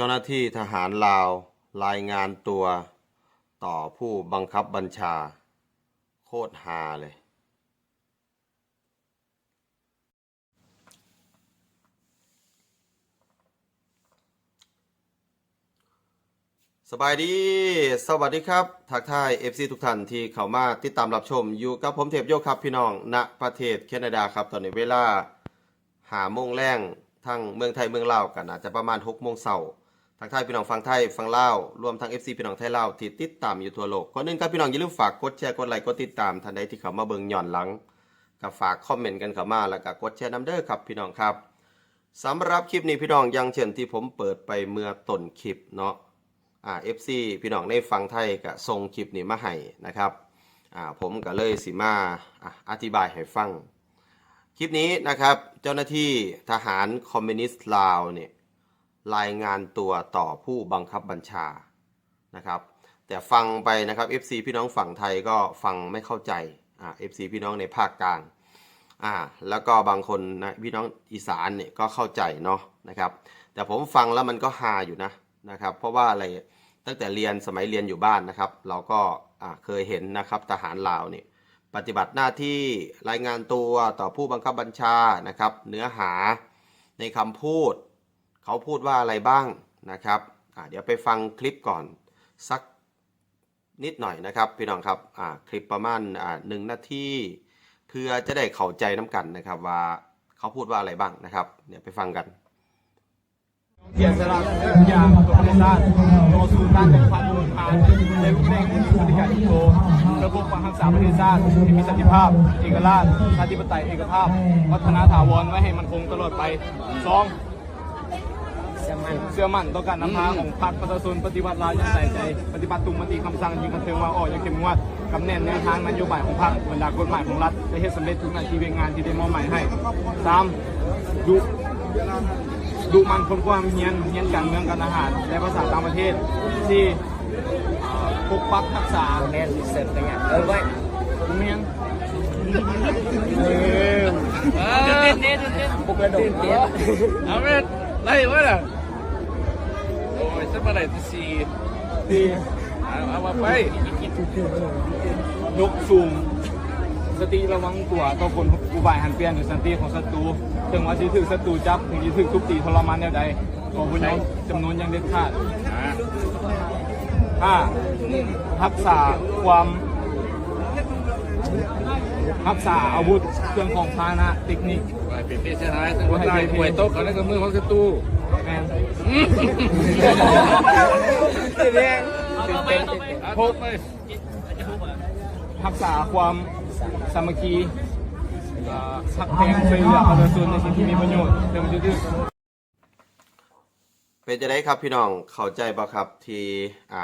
จ้าหน้าที่ทหารลาวรายงานตัวต่อผู้บังคับบัญชา โคตรฮาเลย สบายดี สวัสดีครับ ทักทาย FC ทุกท่านที่เข้ามาติดตามรับชม อยู่กับผมเทพโยกครับพี่น้อง ณ ประเทศแคนาดาครับ ตอนนี้เวลาหาโมงแรงทั้งเมืองไทยเมืองลาวกันอาจจะประมาณ6โมงเช้า ทักทยพี่น้องฟังไทยฟังเล่ารวมทั้ง FC พี่น้องไทยเล่าที่ติดตามอยู่ทั่วโลกก่อนอื่นครับพี่น้องอย่าลืมฝากกดแชร์กดไลค์กดติดตามท่านใดที่เข้ามาเบิ่งย้อนหลังก็ฝากคอมเมนต์กันเข้ามาแล้วก็กดแชร์นํเด้อครับพี่น้องครับสำหรับคลิปนี้พี่น้องยังเช่นที่ผมเปิดไปเมื่อต้นคลิปเนาะอ่า FC พี่น้องในฟังไทยก็ส่งคลิปนี้มาให้นะครับอ่าผมก็เลยสิมาอะอธิบายให้ฟัง คลิปนี้นะครับเจ้าหน้าที่ทหารคอมมิวนิสต์ลาวเนี่ย รายงานตัวต่อผู้บังคับบัญชานะครับ แต่ฟังไปนะครับ FC พี่น้องฝั่งไทยก็ฟังไม่เข้าใจอ่า FC พี่น้องในภาคกลางอ่าแล้วก็บางคนนะพี่น้องอีสานเนี่ยก็เข้าใจเนาะนะครับ แต่ผมฟังแล้วมันก็ฮาอยู่นะนะครับ เพราะว่าอะไรตั้งแต่เรียนสมัยเรียนอยู่บ้านนะครับ เราก็อ่าเคยเห็นนะครับทหารลาวเนี่ยปฏิบัติหน้าที่รายงานตัวต่อผู้บังคับบัญชานะครับ เนื้อหาในคำพูด เขาพูดว่าอะไรบ้างนะครับเดี๋ยวไปฟังคลิปก่อนสักนิดหน่อยนะครับพี่น้องครับคลิปประมาณหนึ่งนาทีเพื่อจะได้เข้าใจน้ำกันนะครับว่าเขาพูดว่าอะไรบ้างนะครับเดี๋ยวไปฟังกันเสียสละทุกอย่างต่อประเทศชาติต่อสู่การแบ่งปันมูลฐานในรูปแบบปฏิการที่โตระบบการรักษาประเทศชาติที่มีสันติภาพ เอกราชชาติปไตยเอกภาพ วัฒนาถาวรไว้ให้มันคงตลอดไปสอง เชื่อมั่นต่อการนำพาของพรรคประชาชนปฏิบัติลายอย่างใส่ใจ ปฏิบัติตรงมติคำสั่งยิงกันเทิงว่าออกอย่างเข้มงวดกำแน่นแนวทางนโยบายของพรรคบรรดากฎหมายของรัฐได้เฮ็ดสำเร็จทุกหน้าที่เวียงงานที่ได้มอบหมายให้สามดุดูมันคนกว้างเฮียนเฮียนการเมืองการอาหาร และภาษาต่างประเทศที่อ่าปกปักรักษาแม่นเสร็จไปไงเออไว้เมียงเออเต้นเต้นเต้นปลุกระดมเต้นเอาไปไล่วะน่ะ โอ้ยจะมาไหนที่สี่ที่เอาเอามาไปยกสูง สติระวังตัวต่อคนอุบายหันเปลี่ยนหรือสันติของศัตรูถึงว่าที่ถึกศัตรูจับถึงที่ถึกทุบตีทรมานแนวใดขอผู้น้องจำนวนยังเด็ดขาดอ่าห้ารักษาความ รักษาอาวุธเครื่องของพาหนะเทคนิคไปเป็นที่เสียหายแต่ว่าตายป่วยโต๊ะเขาแล้วก็มือของศัตรูแมนเรียงพบไปรักษาความสามัคคีเอ่อหักแพงช่วยเหลือประชาชนในสิ่งที่มีประโยชน์เติมจุดที่เป็นจะได้ครับพี่น้องเข้าใจบ่ครับที่อ่า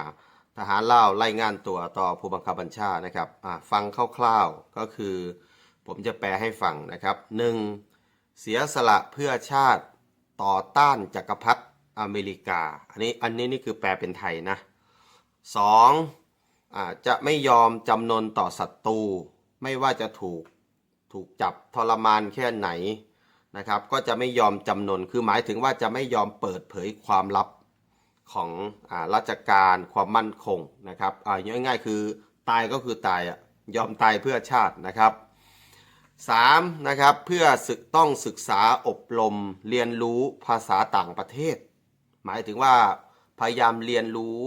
ทหารเล่าวรายงานตัวต่อผู้บังคับบัญชานะครับฟังคร่าวๆก็คือ ผมจะแปลให้ฟังนะครับหนึ่งเสียสละเพื่อชาติต่อต้านจักรพรรดิอเมริกา อันนี้อันนี้นี่คือแปลเป็นไทยนะสองอาจะไม่ยอมจำนนต่อศัตรูไม่ว่าจะถูกถูกจับทรมานแค่ไหนนะครับ ก็จะไม่ยอมจำนนคือหมายถึงว่าจะไม่ยอมเปิดเผยความลับ ของอราชการความมั่นคงนะครับอ่าง่ายๆคือตายก็คือตายยอมตายเพื่อชาตินะครับสามนะครับเพื่อศึกต้องศึกษาอบรมเรียนรู้ภาษาต่างประเทศ หมายถึงว่าพยายามเรียนรู้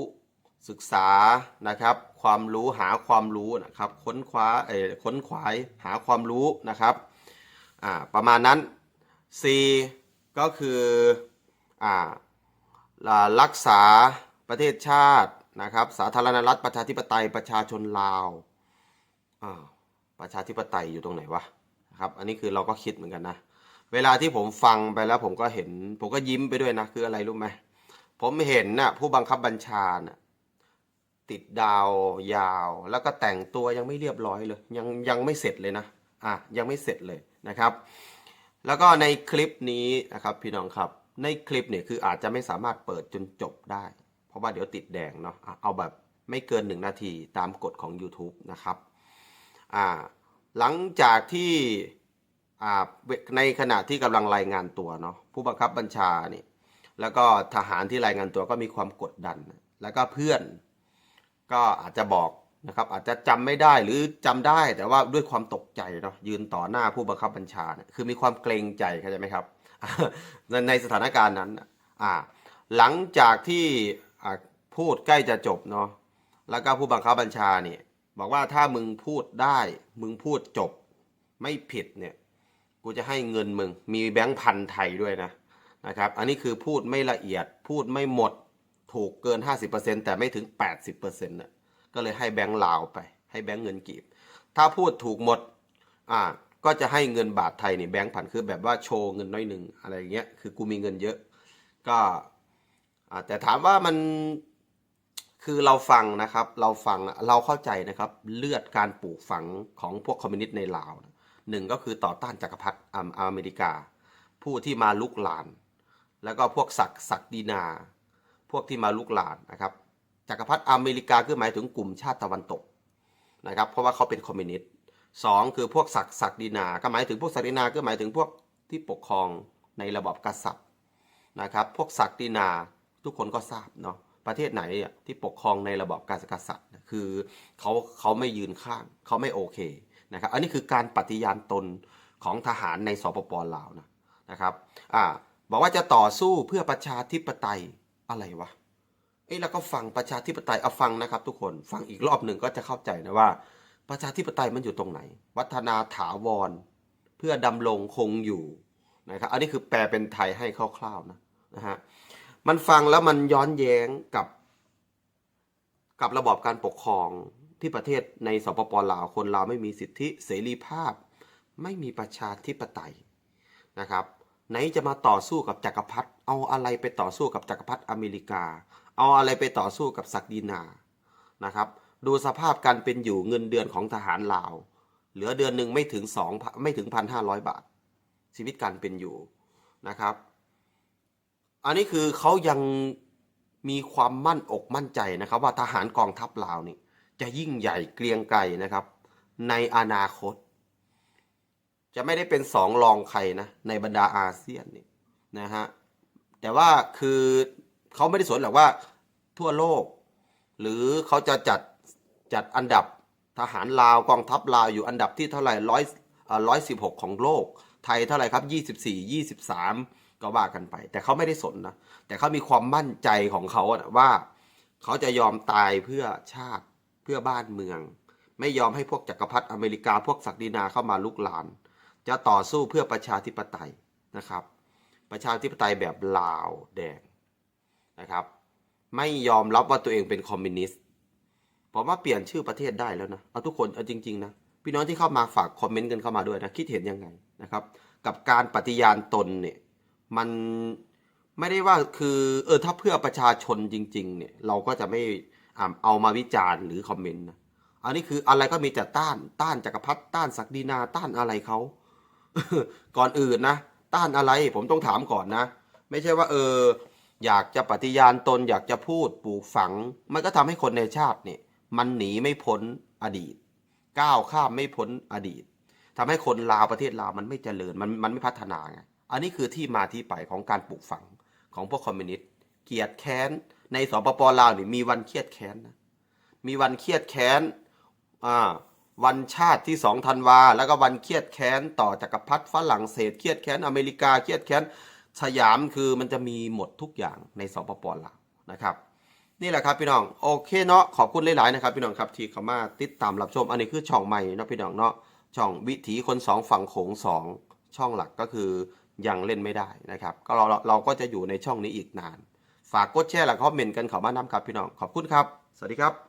ศึกษานะครับ ความรู้หาความรู้นะครับค้นคว้าเอ่อค้นขวายหาความรู้นะครับอ่าประมาณนั้น C ก็คืออ่า รักษาประเทศชาตินะครับ สาธารณรัฐประชาธิปไตยประชาชนลาวประชาธิปไตยอยู่ตรงไหนวะนะครับ อันนี้คือเราก็คิดเหมือนกันนะ เวลาที่ผมฟังไปแล้วผมก็เห็น ผมก็ยิ้มไปด้วยนะ คืออะไรรู้ไหมผมเห็นน่ะผู้บังคับบัญชาน่ะติดดาวยาว แล้วก็แต่งตัวยังไม่เรียบร้อยเลย ยังยังไม่เสร็จเลยนะอะยังไม่เสร็จเลยนะครับ แล้วก็ในคลิปนี้นะครับพี่น้องครับ ในคลิปเนี่ยคืออาจจะไม่สามารถเปิดจนจบได้ เพราะว่าเดี๋ยวติดแดงเนาะเอาแบบไม่เกินหนึ่งนาทีตามกฎของ YouTube นะครับอ่าหลังจากที่อ่าในขณะที่กำลังรายงานตัวเนาะผู้บังคับบัญชานี่แล้วก็ทหารที่รายงานตัวก็มีความกดดัน แล้วก็เพื่อนก็อาจจะบอกนะครับอาจจะจำไม่ได้หรือจำได้แต่ว่าด้วยความตกใจเนาะยืนต่อหน้าผู้บังคับบัญชาเนี่ยคือมีความเกรงใจเข้าใจไหมครับ ในสถานการณ์นั้นอ่าหลังจากที่พูดใกล้จะจบเนาะแล้วก็ผู้บังคับบัญชาเนี่ยบอกว่าถ้ามึงพูดได้ มึงพูดจบ ไม่ผิดเนี่ยกูจะให้เงินมึง มีแบงค์พันไทยด้วยนะนะครับ อันนี้คือพูดไม่ละเอียดพูดไม่หมดถูกเกิน 50%แต่ไม่ถึง 80%น่ะก็เลยให้แบงค์ลาวไป ให้แบงค์เงินกีบ ถ้าพูดถูกหมดอ่า ก็จะให้เงินบาทไทยนี่แบงค์พันคือแบบว่าโชว์เงินน้อยหนึ่งอะไรอย่างเงี้ยคือกูมีเงินเยอะ ก็อ่าแต่ถามว่ามันคือเราฟังนะครับ เราฟังเราเข้าใจนะครับ เลือดการปลูกฝังของพวกคอมมิวนิสต์ในลาวหนึ่งก็คือต่อต้านจักรพรรดิอเมริกา ผู้ที่มาลุกลาน แล้วก็พวกศักดิ์ศักดินา พวกที่มาลุกลานนะครับจักรพรรดิอเมริกาคือหมายถึงกลุ่มชาติตะวันตกนะครับ เพราะว่าเขาเป็นคอมมิวนิสต์ สองคือพวกศักดิ์ศักดินา ก็หมายถึงพวกศักดินาก็หมายถึงพวกที่ปกครองในระบอบกษัตริย์นะครับ พวกศักดินาทุกคนก็ทราบเนาะประเทศไหนที่ปกครองในระบอบการกษัตริย์ คือเขาเขาไม่ยืนข้างเขาไม่โอเคนะครับ อันนี้คือการปฏิญาณตนของทหารในสปปลาวนะนะครับอ่าบอกว่าจะต่อสู้เพื่อประชาธิปไตยอะไรวะเอ้ยแล้วก็ฟังประชาธิปไตยเอาฟังนะครับ ทุกคนฟังอีกรอบหนึ่งก็จะเข้าใจนะว่า ประชาธิปไตยมันอยู่ตรงไหน วัฒนาถาวร เพื่อดำรงคงอยู่นะครับ อันนี้คือแปลเป็นไทยให้คร่าวๆนะนะฮะ มันฟังแล้วมันย้อนแย้งกับ กับระบอบการปกครองที่ประเทศในสปปลาวคนลาวไม่มีสิทธิเสรีภาพ ไม่มีประชาธิปไตยนะครับ ไหนจะมาต่อสู้กับจักรพรรดิเอาอะไรไปต่อสู้กับจักรพรรดิอเมริกา เอาอะไรไปต่อสู้กับศักดินานะครับ ดูสภาพการเป็นอยู่เงินเดือนของทหารลาว เหลือเดือนหนึ่งไม่ถึงสองไม่ถึงพันห้าร้อยบาท ชีวิตการเป็นอยู่นะครับ อันนี้คือเขายังมีความมั่นอกมั่นใจนะครับ ว่าทหารกองทัพลาวนี่ จะยิ่งใหญ่เกรียงไกรนะครับ ในอนาคต จะไม่ได้เป็นสองรองใครนะในบรรดาอาเซียนนี่นะฮะแต่ว่าคือเขาไม่ได้สนหรอกว่าทั่วโลก หรือเขาจะจัด จัดอันดับทหารลาวกองทัพลาวอยู่อันดับที่เท่าไหร่ร้อยร้อยสิบหกของโลก ไทยเท่าไหร่ครับยี่สิบสี่ยี่สิบสามก็ว่ากันไป แต่เขาไม่ได้สนนะ แต่เขามีความมั่นใจของเขาอะว่า เขาจะยอมตายเพื่อชาติเพื่อบ้านเมือง ไม่ยอมให้พวกจักรพรรดิอเมริกาพวกศักดินาเข้ามาลุกลาน จะต่อสู้เพื่อประชาธิปไตยนะครับ ประชาธิปไตยแบบลาวแดงนะครับ ไม่ยอมรับว่าตัวเองเป็นคอมมิวนิสต์ ผมว่าเปลี่ยนชื่อประเทศได้แล้วนะ เอาทุกคนเอาจริง ๆ นะ พี่น้องที่เข้ามาฝากคอมเมนต์กันเข้ามาด้วยนะ คิดเห็นยังไงนะครับ กับการปฏิญาณตนเนี่ย มันไม่ได้ว่าคือเออถ้าเพื่อประชาชนจริง ๆ เนี่ย เราก็จะไม่เอามาวิจารณ์หรือคอมเมนต์นะอันนี้คืออะไรก็มีแต่ต้านต้านจักรพรรดิต้านศักดินาต้านอะไรเขาก่อนอื่นนะ ต้านอะไรผมต้องถามก่อนนะ ไม่ใช่ว่าเออ อยากจะปฏิญาณตนอยากจะพูดปลูกฝัง มันก็ทำให้คนในชาติเนี่ย มันหนีไม่พ้นอดีต ก้าวข้ามไม่พ้นอดีตทำให้คนลาวประเทศลาวมันไม่เจริญมันมันไม่พัฒนาไงอันนี้คือที่มาที่ไปของการปลูกฝังของพวกคอมมิวนิสต์เกียดแค้น ในสปปลาวนี่มีวันเครียดแค้นนะมีวันเครียดแค้นอ่าวันชาติที่สองธันวา แล้วก็วันเครียดแค้นต่อจักรพรรดิฝรั่งเศสเครียดแค้นอเมริกาเครียดแค้นสยามคือมันจะมีหมดทุกอย่างในสปปลาวนะครับ นี่แหละครับพี่น้องโอเคเนาะขอบคุณหลายๆนะครับพี่น้องครับที่เข้ามาติดตามรับชมอันนี้คือช่องใหม่เนาะพี่น้องเนาะช่องวิถีคนสองฝั่งโขงสองช่องหลักก็คือยังเล่นไม่ได้นะครับ ก็เราเราก็จะอยู่ในช่องนี้อีกนาน ฝากกดแชร์และคอมเมนต์กันเข้ามานำครับพี่น้องขอบคุณครับ สวัสดีครับ